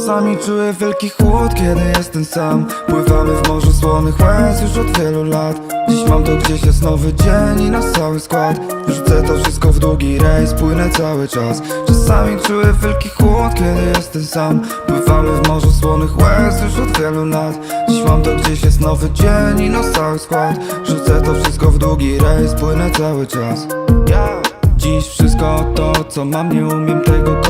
Czasami czuję wielki chłód, kiedy jestem sam. Pływamy w morzu słonych łez już od wielu lat. Dziś mam to gdzieś jest nowy dzień i nas cały skład. Rzucę to wszystko w długi rejs, płynę cały czas. Czasami czuję wielki chłód, kiedy jestem sam. Pływamy w morzu słonych łez już od wielu lat. Dziś mam to gdzieś jest nowy dzień i nas cały skład. Rzucę to wszystko w długi rejs, płynę cały czas. Dziś wszystko to, co mam, nie umiem tego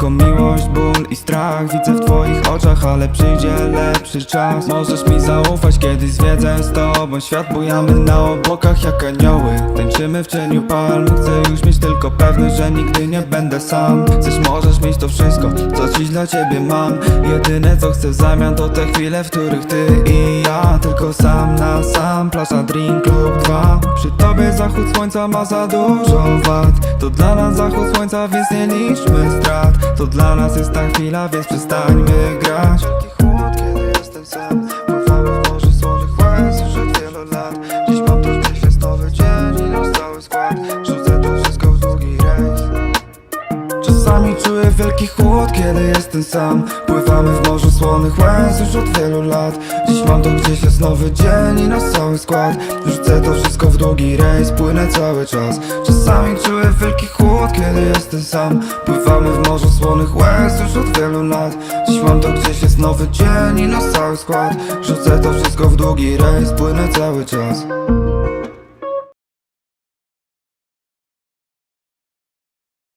Tylko miłość, ból i strach widzę w twoich oczach Ale przyjdzie lepszy czas. Możesz mi zaufać, kiedyś zwiedzę z tobą Świat bujamy na obłokach jak anioły. Tańczymy w cieniu palm Chcę już mieć tylko pewność, że nigdy nie będę sam. Chcesz, możesz mieć to wszystko, co dziś dla ciebie mam. Jedyne co chcę w zamian to te chwile, w których ty i ja Tylko sam na sam, plaża, drink lub dwa. Przy tobie zachód słońca ma za dużo wad To dla nas zachód słońca, więc nie liczmy strat. To dla nas jest ta chwila, więc przestańmy grać. Wielki chłód, kiedy jestem sam Pływamy w morzu słonych łez. Już od wielu lat. Dziś mam gdzieś jest nowy dzień i nasz cały skład. Rzucę to wszystko w długi rejs. Czasami czuję wielki chłód, kiedy jestem sam. Pływamy w morzu słonych łez już od wielu lat Dziś jest nowy dzień i nasz cały skład. Rzucę to wszystko w długi rejs, płynę cały czas. Czasami czuję wielki chłód, kiedy jestem sam. Pływamy w morzu słonych łez już od wielu lat. Dziś mam to gdzieś jest nowy dzień i nasz cały skład. Rzucę to wszystko w długi rejs, płynę cały czas